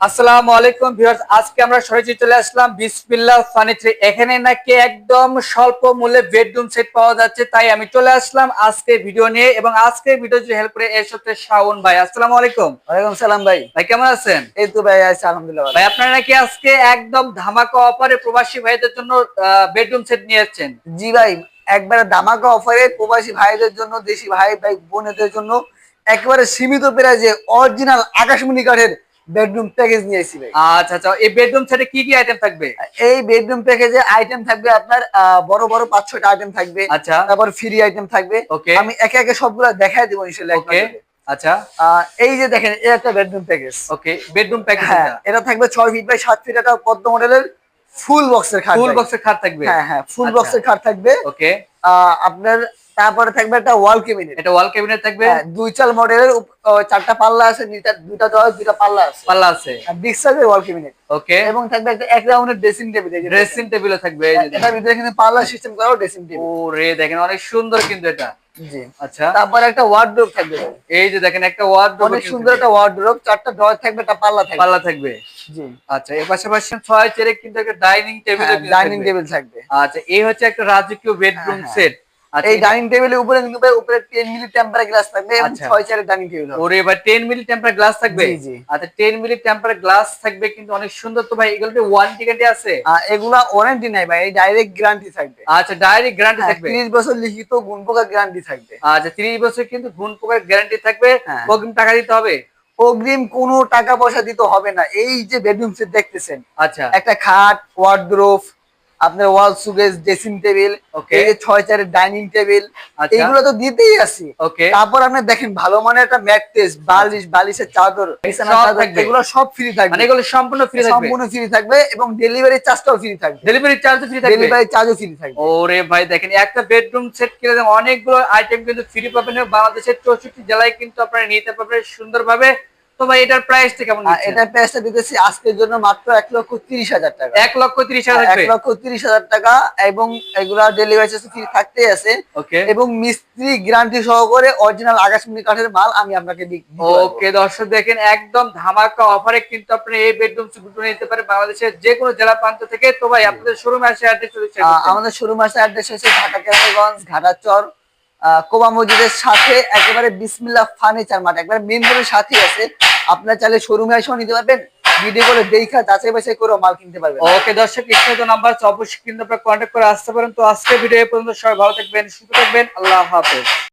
আসসালামু আলাইকুম ভিউয়ার্স আজকে আমরা সরাসরি চলে আসলাম বিসমিল্লাহ ফার্নিচার এখানে নাকি একদম স্বল্প মূল্যে বেডরুম সেট পাওয়া যাচ্ছে তাই আমি চলে আসলাম আজকে ভিডিও নিয়ে এবং আজকে ভিডিও যে হেল্প করে এর সাথে শাওন ভাই। আসসালামু আলাইকুম। ওয়ালাইকুম সালাম ভাই। ভাই কেমন আছেন? এই তো ভাই আছি আলহামদুলিল্লাহ ভাই আপনারা নাকি আজকে একদম ধামাকা অফারে প্রবাসী ভাইদের জন্য বেডরুম সেট নিয়ে যাচ্ছেন জি ভাই একবারে ধামাকা অফারে প্রবাসী ভাইদের জন্য দেশি ভাই ভাই বোনেদের জন্য একেবারে সীমিত প্রাইজে অরিজিনাল আকাশমণি কাঠের বেডরুম প্যাকেজ নিয়ে ভাই। আচ্ছা আচ্ছা এই বেডরুম সেটে কি কি আইটেম থাকবে? এই বেডরুম প্যাকেজে আইটেম থাকবে আপনার বড় বড় পাঁচ ছয়টা আইটেম থাকবে। আচ্ছা। তারপর ফ্রি আইটেম থাকবে। ওকে আমি একে একে সবগুলো দেখাই দেবো ইনশাল্লাহ এক ওকে আচ্ছা। এই যে দেখেন এই একটা bedroom package okay bedroom package হ্যাঁ এটা। থাকবে ছয় ফিট বাই সাত ফিট একটা পদ্ম মডেলের ফুল বক্সের খাট ফুল বক্সের খাট থাকবে। হ্যাঁ হ্যাঁ ফুল আচ্ছা। বক্সের খাট থাকবে। ওকে আপনার তারপরে থাকবে একটা ওয়াল কেবিনেট এটা ওয়াল ক্যাবিনেট থাকবে। দুই চাল মডেলের চারটা পাল্লা আছে দুইটা দুইটা দেওয়া দুইটা পাল্লা আছে। পাল্লা আছে। বিগ সাইজের ওয়াল কেবিনেট ওকে এবং থাকবে একটা এক রাউন্ডের ড্রেসিং টেবিল ড্রেসিং টেবিলও থাকবে এই যে এটা ভিতরে কিন্তু পাল্লা সিস্টেম করাও ড্রেসিং টেবিল ও রে দেখেন অনেক সুন্দর কিন্তু এটা। জি। আচ্ছা। তারপরে একটা ওয়ার্ডরোব থাকবে। এই যে দেখেন একটা ওয়ার্ডরোব অনেক সুন্দর একটা ওয়ার্ডরোব চারটা ড্রয়ার থাকবে একটা পাল্লা থাকবে। পাল্লা থাকবে। জি। আচ্ছা এর পাশাপাশি ছয় চেরে কিন্তু একটা ডাইনিং টেবিল ডাইনিং টেবিল থাকবে। আচ্ছা এই হচ্ছে একটা রাজকীয় বেডরুম হ্যাঁ, সেট আচ্ছা এই ডাইনিং টেবিলের উপরে কিন্তু ভাই উপরে 10 মিলি টেম্পার গ্লাস থাকবে এবং আচ্ছা। ছয় চারের ডাইনিং টেবিল হবে। ওরে এবার 10 মিলি টেম্পার গ্লাস থাকবে? জি। আচ্ছা 10 মিলি টেম্পার গ্লাস থাকবে কিন্তু অনেক সুন্দর তো ভাই এগুলোতে ওয়ারেন্টি গ্যারান্টি আছে? এগুলা ওয়ারেন্টি নাই ভাই এই ডাইরেক্ট গ্যারান্টি থাকবে। আচ্ছা ডাইরেক্ট গ্যারান্টি থাকবে? 30 বছর লিখিত গুণ পোকা গ্যারান্টি থাকবে। আচ্ছা 30 বছর কিন্তু গুণ পোকার গ্যারান্টি থাকবে হ্যাঁ। অগ্রিম টাকা দিতে হবে? অগ্রিম কোনো টাকা পয়সা দিতে হবে না এই যে বেডরুম সেট দেখতেছেন। আচ্ছা। একটা খাট ওয়ার্ড্রোফ আপনার ওয়াল সুগেজ ড্রেসিং টেবিল Okay. এই যে ছয় চারের ডাইনিং টেবিল আচ্ছা। এইগুলো তো দিতেই আছি ওকে তারপর আপনি দেখেন ভালো মানের একটা ম্যাট্রেস বালিশ বালিশের চাদর। এগুলো সব ফ্রি থাকবে। মানে এগুলো সম্পূর্ণ ফ্রি থাকবে। সম্পূর্ণ ফ্রি থাকবে এবং ডেলিভারি চার্জটাও ফ্রি থাকবে। ডেলিভারি চার্জ ফ্রি থাকবে। ডেলিভারি চার্জও ফ্রি থাকবে। ওরে ভাই দেখেন একটা বেডরুম সেট কিনে অনেকগুলো আইটেম কিন্তু ফ্রি পাবেন। বাংলাদেশের চৌষট্টি জেলায় কিন্তু আপনারা নিতে পারবেন সুন্দরভাবে। তো ভাই এটার প্রাইসটা কেমন এটার প্রাইসটা দিতেছি আজকের জন্য মাত্র এক লক্ষ তিরিশ হাজার টাকা। এক লক্ষ তিরিশ হাজার এক লক্ষ তিরিশ হাজার টাকা এবং এগুলা ডেলিভারি ফ্রি থাকতেই আছে। এবং মিস্ত্রি গ্যারান্টি সহকারে অরিজিনাল আকাশমণি কাঠের মাল আমি আপনাকে। ওকে দর্শক দেখেন একদম ধামাকা অফারে কিন্তু আপনি এই বেডরুম নিতে পারেন বাংলাদেশের যে কোনো জেলা প্রান্ত থেকে। তো ভাই আপনাদের শোরুমে আসে অ্যাড্রেস আমাদের শোরুম অ্যাড্রেস হচ্ছে ঢাকা কেরানীগঞ্জ ঘাটাচর কোবা মসজিদের সাথে একেবারে বিসমিল্লা ফার্নিচার মাঠ, একবারে মেন রোডের সাথে আছে। আপনার চাইলে শোরুমে এসেও নিতে পারবেন ভিডিও করে দেখা, যাচাই বাছাই করে মাল কিনতে পারবেন। ওকে দর্শক, স্ক্রিনে নাম্বার অবশ্যই কিন্তু আপনারা কন্ট্যাক্ট করে আসতে পারেন। তো আজকে ভিডিও পর্যন্ত, সবাই ভালো থাকবেন, সুস্থ থাকবেন, আল্লাহ হাফেজ।